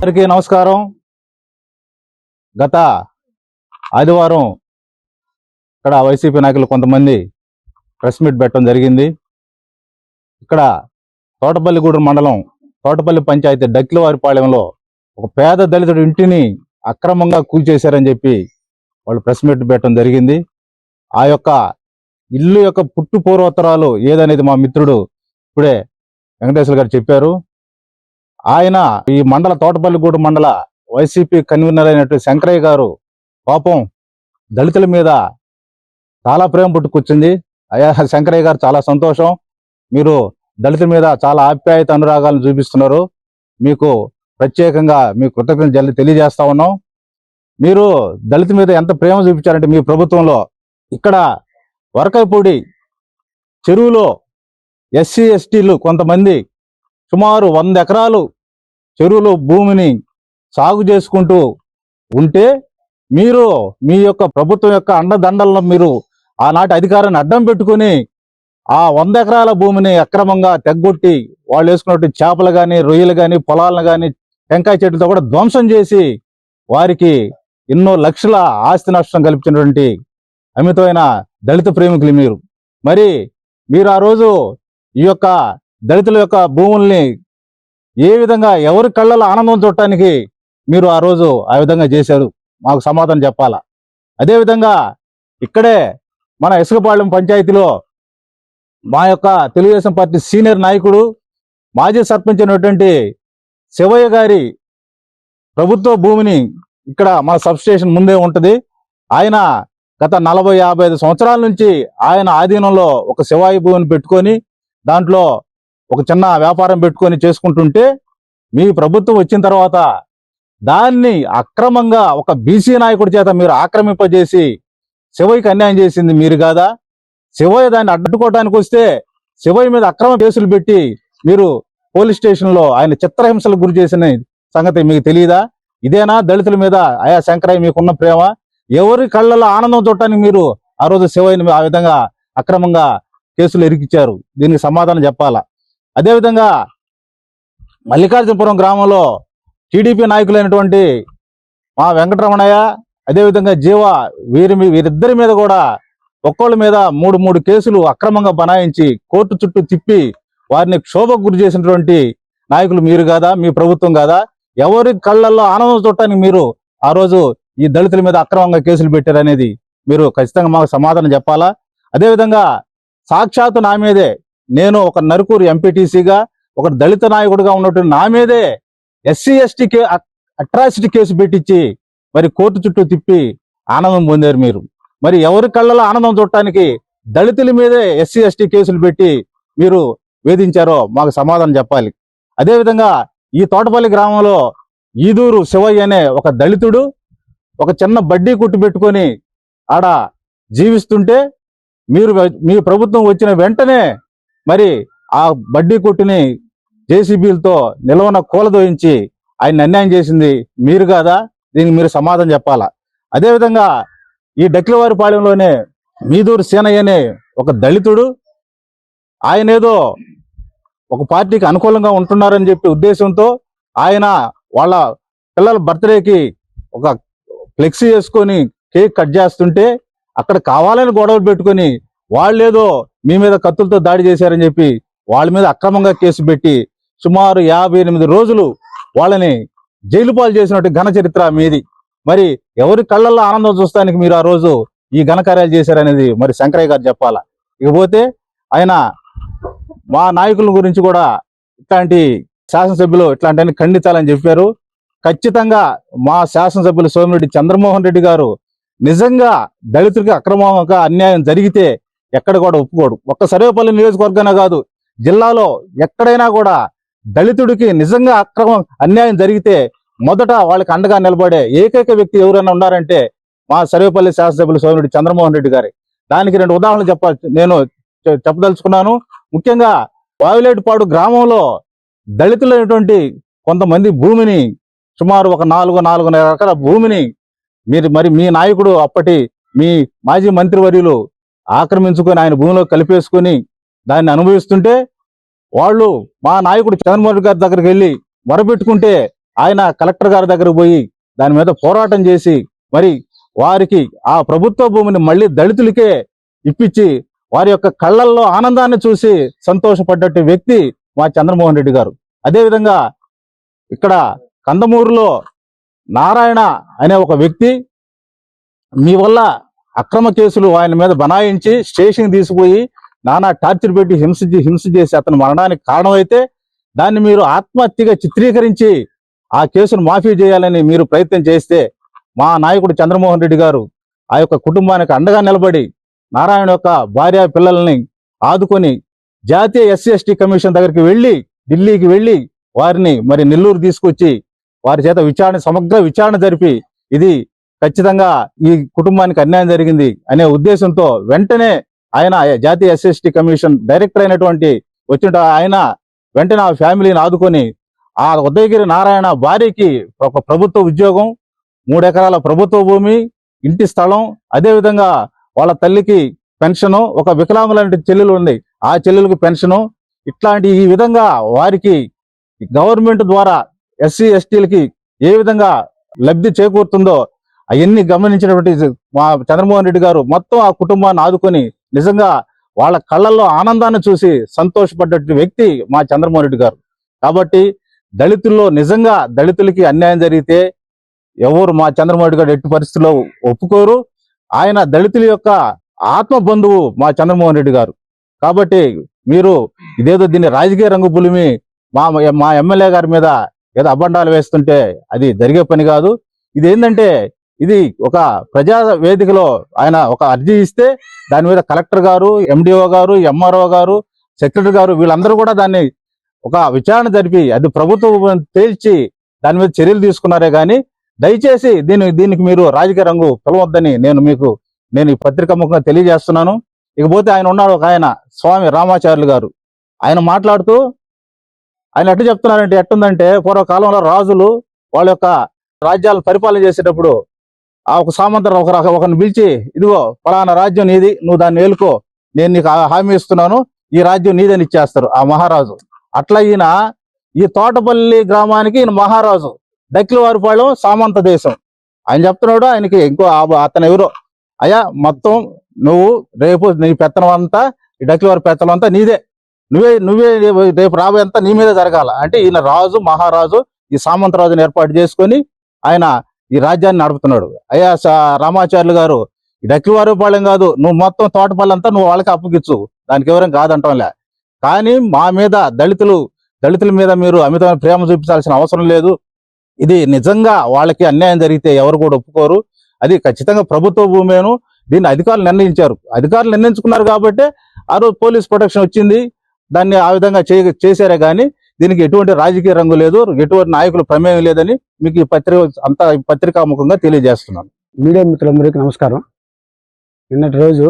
అందరికీ నమస్కారం. గత ఆదివారం ఇక్కడ వైసీపీ నాయకులు కొంతమంది ప్రెస్ మీట్ పెట్టడం జరిగింది. ఇక్కడ తోటపల్లిగూడెం మండలం తోటపల్లి పంచాయతీ డక్కిలవారిపాలెంలో ఒక పేద దళితుడి ఇంటిని అక్రమంగా కూల్చేశారని చెప్పి వాళ్ళు ప్రెస్ మీట్ పెట్టడం జరిగింది. ఆ యొక్క ఇల్లు యొక్క పుట్టు పూర్వోత్తరాలు ఏదనేది మా మిత్రుడు ఇప్పుడే వెంకటేశ్వర గారు చెప్పారు. ఆయన ఈ మండల తోటపల్లిగూడు మండల వైసీపీ కన్వీనర్ అయినటువంటి శంకరయ్య గారు పాపం దళితుల మీద చాలా ప్రేమ పుట్టుకొచ్చింది. అయ్యా శంకరయ్య గారు చాలా సంతోషం. మీరు దళితుల మీద చాలా ఆప్యాయత అనురాగాలను చూపిస్తున్నారు. మీకు ప్రత్యేకంగా మీ కృతజ్ఞత జల్లి తెలియజేస్తా ఉన్నాం. మీరు దళిత మీద ఎంత ప్రేమ చూపించారంటే మీ ప్రభుత్వంలో ఇక్కడ వరకైపూడి చెరువులో ఎస్సీ ఎస్టీలు కొంతమంది సుమారు వంద ఎకరాలు చెరువులో భూమిని సాగు చేసుకుంటూ ఉంటే మీరు మీ యొక్క ప్రభుత్వం యొక్క అండదండలను మీరు ఆనాటి అధికారాన్ని అడ్డం పెట్టుకుని ఆ వంద ఎకరాల భూమిని అక్రమంగా తెగ్గొట్టి వాళ్ళు వేసుకున్నట్టు చేపలు కానీ రొయ్యలు కానీ పొలాలను కానీ టెంకాయ చెట్లతో కూడా ధ్వంసం చేసి వారికి ఎన్నో లక్షల ఆస్తి నష్టం కల్పించినటువంటి అమితమైన దళిత ప్రేమికులు మీరు. మరి మీరు ఆ రోజు ఈ యొక్క దళితుల యొక్క భూముల్ని ఏ విధంగా ఎవరి కళ్ళలో ఆనందం చూడటానికి మీరు ఆ రోజు ఆ విధంగా చేశారు? మాకు సమాధానం చెప్పాలా? అదేవిధంగా ఇక్కడే మన ఇసుకపాళెం పంచాయతీలో మా యొక్క తెలుగుదేశం పార్టీ సీనియర్ నాయకుడు మాజీ సర్పంచ్ అయినటువంటి శివయ్య గారి ప్రభుత్వ భూమిని ఇక్కడ మన సబ్ స్టేషన్ ముందే ఉంటుంది. ఆయన గత నలభై యాభై ఐదు సంవత్సరాల నుంచి ఆయన ఆధీనంలో ఒక శివాయి భూమిని పెట్టుకొని దాంట్లో ఒక చిన్న వ్యాపారం పెట్టుకొని చేసుకుంటుంటే మీ ప్రభుత్వం వచ్చిన తర్వాత దాన్ని అక్రమంగా ఒక బీసీ నాయకుడి చేత మీరు ఆక్రమింపజేసి శివయ్యకి అన్యాయం చేసింది మీరు కాదా? శివయ్య దాన్ని అడ్డుకోవడానికి వస్తే శివయ్య మీద అక్రమ కేసులు పెట్టి మీరు పోలీస్ స్టేషన్లో ఆయన చిత్రహింసలకు గురి చేసిన సంగతి మీకు తెలియదా? ఇదేనా దళితుల మీద? అయా శంకరయ్య మీకున్న ప్రేమ? ఎవరి కళ్ళలో ఆనందం చూడటానికి మీరు ఆ రోజు శివయ్యని ఆ విధంగా అక్రమంగా కేసులు ఇరికిచ్చారు? దీనికి సమాధానం చెప్పాలా? అదేవిధంగా మల్లికార్జునపురం గ్రామంలో టీడీపీ నాయకులైనటువంటి మా వెంకటరమణయ్య అదేవిధంగా జీవ వీరి వీరిద్దరి మీద కూడా ఒక్కోళ్ళ మీద మూడు మూడు కేసులు అక్రమంగా బనాయించి కోర్టు చుట్టూ తిప్పి వారిని క్షోభకు గురి చేసినటువంటి నాయకులు మీరు కాదా మీ ప్రభుత్వం కాదా? ఎవరి కళ్ళల్లో ఆనందం చూడటానికి మీరు ఆ రోజు ఈ దళితుల మీద అక్రమంగా కేసులు పెట్టారనేది మీరు ఖచ్చితంగా మాకు సమాధానం చెప్పాలా? అదేవిధంగా సాక్షాత్తు నా మీదే నేను ఒక నరుకూరు ఎంపీటీసీగా ఒక దళిత నాయకుడిగా ఉన్నటువంటి నా మీదే ఎస్సీ ఎస్టీ కే అట్రాసిటీ కేసు పెట్టించి మరి కోర్టు చుట్టూ తిప్పి ఆనందం పొందారు మీరు. మరి ఎవరి కళ్ళలో ఆనందం చూడటానికి దళితుల మీదే ఎస్సీ ఎస్టీ కేసులు పెట్టి మీరు వేధించారో మాకు సమాధానం చెప్పాలి. అదేవిధంగా ఈ తోటపల్లి గ్రామంలో ఈదూరు శివయ్య అనే ఒక దళితుడు ఒక చిన్న బడ్డీ కుట్టు పెట్టుకొని ఆడ జీవిస్తుంటే మీరు మీ ప్రభుత్వం వచ్చిన వెంటనే మరి ఆ బడ్డీ కొట్టుని జేసీబీలతో నిలవన కూలదోయించి ఆయన అన్యాయం చేసింది మీరు కాదా? దీనికి మీరు సమాధానం చెప్పాలా? అదేవిధంగా ఈ డక్కిలవారిపాలెంలోనే మీదూరు సీనయ్య అనే ఒక దళితుడు ఆయన ఏదో ఒక పార్టీకి అనుకూలంగా ఉంటున్నారని చెప్పి ఉద్దేశంతో ఆయన వాళ్ళ పిల్లల బర్త్డేకి ఒక ఫ్లెక్సీ వేసుకొని కేక్ కట్ చేస్తుంటే అక్కడ కావాలని గొడవలు పెట్టుకొని వాళ్ళేదో మీ మీద కత్తులతో దాడి చేశారని చెప్పి వాళ్ళ మీద అక్రమంగా కేసు పెట్టి సుమారు యాభై ఎనిమిది రోజులు వాళ్ళని జైలు పాలు చేసినట్టు ఘన చరిత్ర మీది. మరి ఎవరి కళ్ళల్లో ఆనందం చూస్తానికి మీరు ఆ రోజు ఈ ఘనకార్యాలు చేశారనేది మరి శంకరయ్య గారు చెప్పాలా? ఇకపోతే ఆయన మా నాయకుల గురించి కూడా ఇట్లాంటి శాసనసభ్యులు ఇట్లాంటివన్నీ ఖండించాలని చెప్పారు. ఖచ్చితంగా మా శాసనసభ్యులు సోమిరెడ్డి చంద్రమోహన్ రెడ్డి గారు నిజంగా దళితుడికి అక్రమంగా అన్యాయం జరిగితే ఎక్కడ కూడా ఒప్పుకోడు. ఒక్క సర్వేపల్లి నియోజకవర్గానే కాదు జిల్లాలో ఎక్కడైనా కూడా దళితుడికి నిజంగా అక్రమం అన్యాయం జరిగితే మొదట వాళ్ళకి అండగా నిలబడే ఏకైక వ్యక్తి ఎవరైనా ఉన్నారంటే మా సర్వేపల్లి శాసనసభ్యులు సోమిరెడ్డి చంద్రమోహన్ రెడ్డి గారి. దానికి రెండు ఉదాహరణలు చెప్ప నేను చెప్పదలుచుకున్నాను. ముఖ్యంగా వావిలేటిపాడు గ్రామంలో దళితులైనటువంటి కొంతమంది భూమిని సుమారు ఒక నాలుగు నాలుగున్నర ఎకరాల భూమిని మీరు మరి మీ నాయకుడు అప్పటి మీ మాజీ మంత్రివర్యులు ఆక్రమించుకొని ఆయన భూమిలో కలిపేసుకొని దాన్ని అనుభవిస్తుంటే వాళ్ళు మా నాయకుడు చంద్రమోహన్ గారి దగ్గరికి వెళ్ళి మొరపెట్టుకుంటే ఆయన కలెక్టర్ గారి దగ్గరకు పోయి దాని మీద పోరాటం చేసి మరి వారికి ఆ ప్రభుత్వ భూమిని మళ్ళీ దళితులకే ఇప్పించి వారి యొక్క కళ్ళల్లో ఆనందాన్ని చూసి సంతోషపడ్డట్టు వ్యక్తి మా చంద్రమోహన్ రెడ్డి గారు. అదేవిధంగా ఇక్కడ కందమూరులో నారాయణ అనే ఒక వ్యక్తి మీ వల్ల అక్రమ కేసులు ఆయన మీద బనాయించి స్టేషన్ తీసుకుపోయి నానా టార్చర్ పెట్టి హింస హింస చేసి అతను మరణానికి కారణమైతే దాన్ని మీరు ఆత్మహత్యగా చిత్రీకరించి ఆ కేసును మాఫీ చేయాలని మీరు ప్రయత్నం చేస్తే మా నాయకుడు చంద్రమోహన్ రెడ్డి గారు ఆ యొక్క కుటుంబానికి అండగా నిలబడి నారాయణ యొక్క భార్య పిల్లల్ని ఆదుకొని జాతీయ ఎస్సీ ఎస్టీ కమిషన్ దగ్గరికి వెళ్ళి ఢిల్లీకి వెళ్ళి వారిని మరి నెల్లూరు తీసుకొచ్చి వారి చేత విచారణ సమగ్ర విచారణ జరిపి ఇది ఖచ్చితంగా ఈ కుటుంబానికి అన్యాయం జరిగింది అనే ఉద్దేశంతో వెంటనే ఆయన జాతీయ ఎస్ఎస్టీ కమిషన్ డైరెక్టర్ అయినటువంటి వచ్చిన ఆయన వెంటనే ఆ ఫ్యామిలీని ఆదుకొని ఆ ఉదయగిరి నారాయణ భార్యకి ఒక ప్రభుత్వ ఉద్యోగం మూడు ఎకరాల ప్రభుత్వ భూమి ఇంటి స్థలం అదే విధంగా వాళ్ళ తల్లికి పెన్షను ఒక వికలాంగులంటి చెల్లెలు ఉంది ఆ చెల్లెలకు పెన్షను. ఇట్లాంటి ఈ విధంగా వారికి గవర్నమెంట్ ద్వారా ఎస్సీ ఎస్టీలకి ఏ విధంగా లబ్ధి చేకూరుతుందో అవన్నీ గమనించినటువంటి మా చంద్రమోహన్ రెడ్డి గారు మొత్తం ఆ కుటుంబాన్ని ఆదుకొని నిజంగా వాళ్ళ కళ్ళల్లో ఆనందాన్ని చూసి సంతోషపడ్డ వ్యక్తి మా చంద్రమోహన్ రెడ్డి గారు. కాబట్టి దళితుల్లో నిజంగా దళితులకి అన్యాయం జరిగితే ఎవరు మా చంద్రమోహన్ రెడ్డి గారు ఎట్టి పరిస్థితుల్లో ఒప్పుకోరు. ఆయన దళితుల యొక్క ఆత్మ బంధువు మా చంద్రమోహన్ రెడ్డి గారు. కాబట్టి మీరు ఇదేదో దీన్ని రాజకీయ రంగు పులిమి మా మా ఎమ్మెల్యే గారి మీద ఏదో అబండాలు వేస్తుంటే అది జరిగే పని కాదు. ఇదేంటంటే ఇది ఒక ప్రజా వేదికలో ఆయన ఒక అర్జీ ఇస్తే దాని మీద కలెక్టర్ గారు ఎండిఓ గారు ఎంఆర్ఓ గారు సెక్రటరీ గారు వీళ్ళందరూ కూడా దాన్ని ఒక విచారణ జరిపి అది ప్రభుత్వం తేల్చి దాని మీద చర్యలు తీసుకున్నారే కానీ దయచేసి దీని దీనికి మీరు రాజకీయ రంగు పిలవద్దని నేను మీకు నేను ఈ పత్రిక ముఖంగా తెలియజేస్తున్నాను. ఇకపోతే ఆయన ఉన్నాడు ఒక ఆయన స్వామి రామాచార్యులు గారు. ఆయన మాట్లాడుతూ ఆయన ఎట్లా చెప్తున్నారంటే ఎట్టుందంటే పూర్వకాలంలో రాజులు వాళ్ళ యొక్క రాజ్యాలను పరిపాలన చేసేటప్పుడు ఒక సామంతరం ఒక ఒకరిని పిలిచి ఇదిగో ఫలానా రాజ్యం నీది నువ్వు దాన్ని ఏలుకో నేను నీకు హామీ ఇస్తున్నాను ఈ రాజ్యం నీదని ఇచ్చేస్తారు. ఆ మహారాజు. అట్లా ఈయన ఈ తోటపల్లి గ్రామానికి ఈయన మహారాజు. దక్కిలవారిపాళెం సామంత దేశం. ఆయన చెప్తున్నాడు ఆయనకి ఇంకో ఆ- అతను ఎవరో అయ్యా మొత్తం నువ్వు రేపు నీ పెత్తనం అంతా ఈ డక్కిలవారి పెత్తనం అంతా నీదే. నువ్వే నువ్వే రేపు- రేపు రాబోయే అంతా నీ మీదే జరగాల. అంటే ఈయన రాజు మహారాజు ఈ సామంతరాజుని ఏర్పాటు చేసుకొని ఆయన ఈ రాజ్యాన్ని నడుపుతున్నాడు. అయ్యా స- రామాచార్యులు గారు ఈ డక్కిలవారిపాళెం కాదు నువ్వు మొత్తం తోటపల్లంతా నువ్వు వాళ్ళకి అప్పగిచ్చు దానికి ఎవరేం కాదంటాంలే. కానీ మా మీద దళితులు దళితుల మీద మీరు అమితమైన ప్రేమ చూపించాల్సిన అవసరం లేదు. ఇది నిజంగా వాళ్ళకి అన్యాయం జరిగితే ఎవరు కూడా ఒప్పుకోరు. అది ఖచ్చితంగా ప్రభుత్వ భూమేను. దీన్ని అధికారులు నిర్ణయించారు. అధికారులు నిర్ణయించుకున్నారు కాబట్టి ఆ రోజు పోలీస్ ప్రొటెక్షన్ వచ్చింది. దాన్ని ఆ విధంగా చే- చేశారే కానీ దీనికి ఎటువంటి రాజకీయ రంగు లేదు ఎటువంటి నాయకుల ప్రమేయం లేదని మీకు ఈ పత్రిక అంతా పత్రికాముఖంగా తెలియజేస్తున్నాను. మీడియా మిత్రులందరికీ నమస్కారం. నిన్నటి రోజు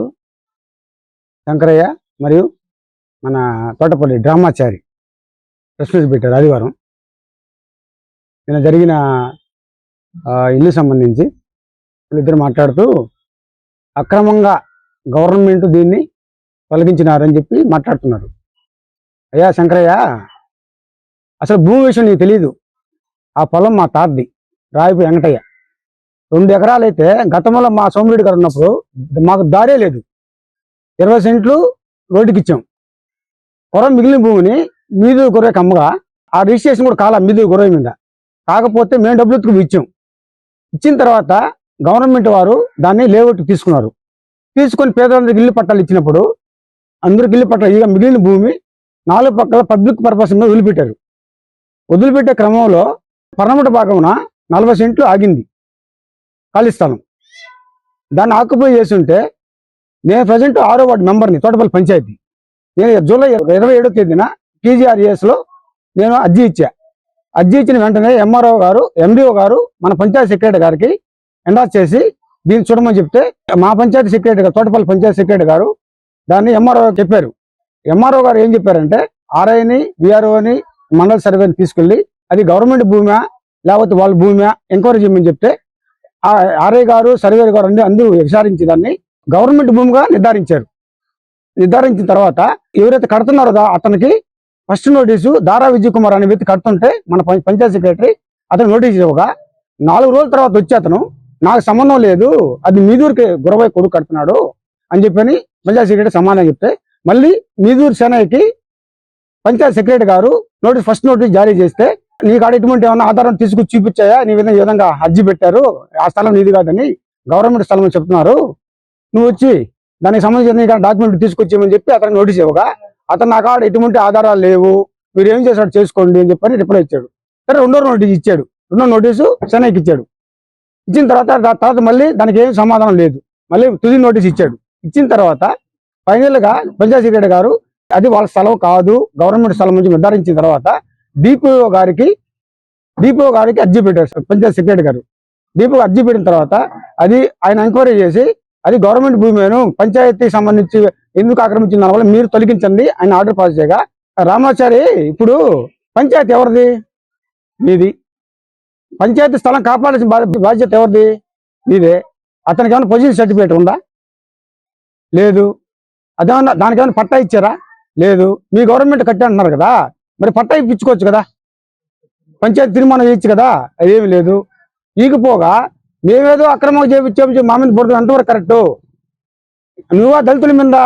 శంకరయ్య మరియు మన తోటపల్లి డ్రామాచారి ప్రెస్ మీట్ పెట్టారు ఆదివారం. నిన్న జరిగిన ఇల్లు సంబంధించి వీళ్ళిద్దరు మాట్లాడుతూ అక్రమంగా గవర్నమెంట్ దీన్ని తొలగించినారని చెప్పి మాట్లాడుతున్నారు. అయ్యా శంకరయ్య అసలు భూమి విషయం నీకు తెలియదు ఆ పొలం మా తాతది రాయపు వెంకటయ్య. రెండు ఎకరాలైతే గతంలో మా సోమిరెడ్డి గారు ఉన్నప్పుడు మాకు దారే లేదు. ఇరవై సెంట్లు రోడ్డుకి ఇచ్చాం కొరం మిగిలిన భూమిని మీదు గొర్రెకి అమ్మగా ఆ రిజిస్ట్రేషన్ కూడా కాల మీదు గొర్రె మీద. కాకపోతే మేము డబ్బులు ఎత్తుకు ఇచ్చాం. ఇచ్చిన తర్వాత గవర్నమెంట్ వారు దాన్ని లేఅవుట్ తీసుకున్నారు. తీసుకొని పేదలందరికి ఇల్లు పట్టాలు ఇచ్చినప్పుడు అందరికి ఇల్లు పట్టాలు ఇక మిగిలిన భూమి నాలుగు పక్కల పబ్లిక్ పర్పస్ మీద వదిలిపెట్టారు. వదిలిపెట్టే క్రమంలో పర్ణమట భాగమున నలభై సెంట్లు ఆగింది ఖాళీ స్థలం. దాన్ని ఆక్యుపై చేసి ఉంటే నేను ప్రజెంట్ ఆరో వార్డు మెంబర్ని తోటపల్లి పంచాయతీ. నేను జూలై ఇరవై ఏడో తేదీన పీజీఆర్ఏఎస్లో నేను అర్జీ ఇచ్చా. అర్జీ ఇచ్చిన వెంటనే ఎంఆర్ఓ గారు ఎండిఓ గారు మన పంచాయతీ సెక్రటరీ గారికి ఎండాస్ చేసి దీన్ని చూడమని చెప్తే మా పంచాయతీ సెక్రటరీ గారు తోటపల్లి పంచాయతీ సెక్రటరీ గారు దాన్ని ఎంఆర్ఓ చెప్పారు. ఎంఆర్ఓ గారు ఏం చెప్పారంటే ఆర్ఐని విఆర్ఓని మండల సర్వేని తీసుకెళ్ళి అది గవర్నమెంట్ భూమా లేకపోతే వాళ్ళ భూమా ఎంక్వైరీ చేయమని చెప్తే ఆ ఆర్ఐ గారు సర్వేర్ గారు అన్ని అందరూ విచారించి దాన్ని గవర్నమెంట్ భూమిగా నిర్ధారించారు. నిర్ధారించిన తర్వాత ఎవరైతే కడుతున్నారో అతనికి ఫస్ట్ నోటీసు దారా విజయ్ కుమార్ అనే వ్యక్తి కడుతుంటే మన పంచాయత్ సెక్రటరీ అతను నోటీస్ ఇవ్వగా నాలుగు రోజుల తర్వాత వచ్చి అతను నాకు సంబంధం లేదు అది మీదూరికి గురవై కొడుకు కడుతున్నాడు అని చెప్పని పంచాయత్ సెక్రటరీ సమాధానం చెప్తే మళ్ళీ మీదూరు సేనకి పంచాయత్ సెక్రటరీ గారు నోటీస్ ఫస్ట్ నోటీస్ జారీ చేస్తే నీ కాడ ఇటువంటి ఏమన్నా ఆధారం తీసుకొచ్చి చూపించాయా? నీ విధంగా ఈ విధంగా అర్జీ పెట్టారు? ఆ స్థలం నీది కాదని గవర్నమెంట్ స్థలం అని చెప్తున్నారు. నువ్వు వచ్చి దానికి సంబంధించిన డాక్యుమెంట్ తీసుకొచ్చేయమని చెప్పి అతనికి నోటీస్ ఇవ్వగా అతను నా కాడ ఎటువంటి ఆధారాలు లేవు మీరు ఏం చేశాడు చేసుకోండి అని చెప్పని రిప్లై ఇచ్చాడు. సరే రెండో నోటీస్ ఇచ్చాడు. రెండో నోటీసు చెన్నైకి ఇచ్చాడు. ఇచ్చిన తర్వాత తర్వాత మళ్ళీ దానికి ఏం సమాధానం లేదు. మళ్ళీ తుది నోటీస్ ఇచ్చాడు. ఇచ్చిన తర్వాత ఫైనల్గా పంచాయత్ సెక్రటరీ గారు అది వాళ్ళ స్థలం కాదు. గవర్నమెంట్ స్థలం నుంచి నిర్ధారించిన తర్వాత డిపిఓ గారికి డిపిఓ గారికి అర్జీ పెట్టారు. పంచాయత్ సెక్రటరీ గారు. డిపిఓ అర్జీ పెట్టిన తర్వాత అది ఆయన ఎంక్వైరీ చేసి అది గవర్నమెంట్ భూమిను పంచాయతీ సంబంధించి ఎందుకు ఆక్రమించింది దానివల్ల మీరు తొలగించండి. ఆయన ఆర్డర్ పాస్ చేయగా రామాచారి ఇప్పుడు పంచాయతీ ఎవరిది? మీది. పంచాయతీ స్థలం కాపాడాల్సిన బాధ్యత ఎవరిది? మీదే. అతనికి ఏమైనా పొజిషన్ సర్టిఫికేట్ ఉందా? లేదు. అదేమన్నా దానికి ఏమైనా పట్టా ఇచ్చారా? లేదు మీ గవర్నమెంట్ కట్టి అంటున్నారు కదా మరి పట్టా ఇప్పించుకోవచ్చు కదా పంచాయతీ తీర్మానం చేయొచ్చు కదా అదేమి లేదు. ఈకపోగా మేమేదో అక్రమంగా చేపించాము మా మీద బురద ఎంతవరకు కరెక్ట్. నువ్వా దళితుల మీద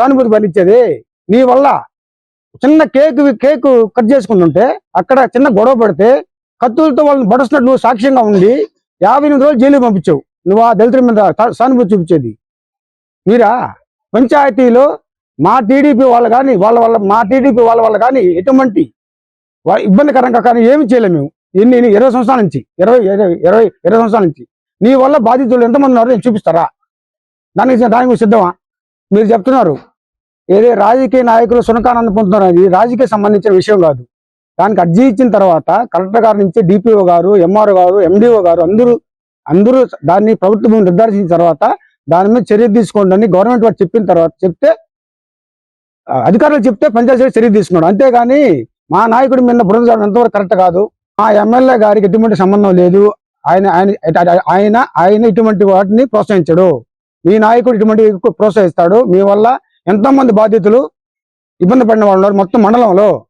సానుభూతి పండించేది నీ వల్ల. చిన్న కేక్ కేక్ కట్ చేసుకుంటుంటే అక్కడ చిన్న గొడవ పడితే కత్తులతో వాళ్ళని బడుస్తున్నట్టు నువ్వు సాక్ష్యంగా ఉండి యాభై ఎనిమిది రోజులు జైలు పంపించావు. నువ్వు ఆ దళితుల మీద సానుభూతి చూపించేది. మీరా? పంచాయతీలో మా టీడీపీ వాళ్ళు కానీ వాళ్ళ వల్ల మా టీడీపీ వాళ్ళ వల్ల కానీ ఎటువంటి ఇబ్బందికరంగా కానీ ఏమి చేయలేము మేము. ఎన్ని ఎన్ని- ఇరవై సంవత్సరాల నుంచి ఇరవై ఇరవై ఇరవై ఇరవై సంవత్సరాల నుంచి. నీ వల్ల బాధితులు ఎంతమంది ఉన్నారో నేను చూపిస్తారా? దానికి దానికి సిద్ధమా? మీరు చెప్తున్నారు. ఏదే రాజకీయ నాయకులు సునకానంద పొందుతున్నారు. ఇది రాజకీయ సంబంధించిన విషయం కాదు. దానికి అర్జీ ఇచ్చిన తర్వాత కలెక్టర్ గారి నుంచి డిపిఓ గారు ఎంఆర్ఓ గారు ఎండిఓ గారు అందరూ అందరూ దాన్ని ప్రభుత్వం నిర్ధారించిన తర్వాత దాని మీద చర్య తీసుకోండి అని గవర్నమెంట్ వారు చెప్పిన తర్వాత చెప్తే అధికారులు చెప్తే పంచాయతీ చర్య తీసుకున్నాడు. అంతేగాని మా నాయకుడు మీద బృందం ఎంతవరకు కరెక్ట్ కాదు. మా ఎమ్మెల్యే గారికి ఎటువంటి సంబంధం లేదు. ఆయన ఆయన ఆయన ఆయన ఇటువంటి వాటిని ప్రోత్సహించడు. మీ నాయకుడు ఇటువంటి ప్రోత్సహిస్తాడు. మీ వల్ల ఎంతో మంది బాధితులు ఇబ్బంది పడిన వాళ్ళు ఉన్నారు. మొత్తం మండలంలో.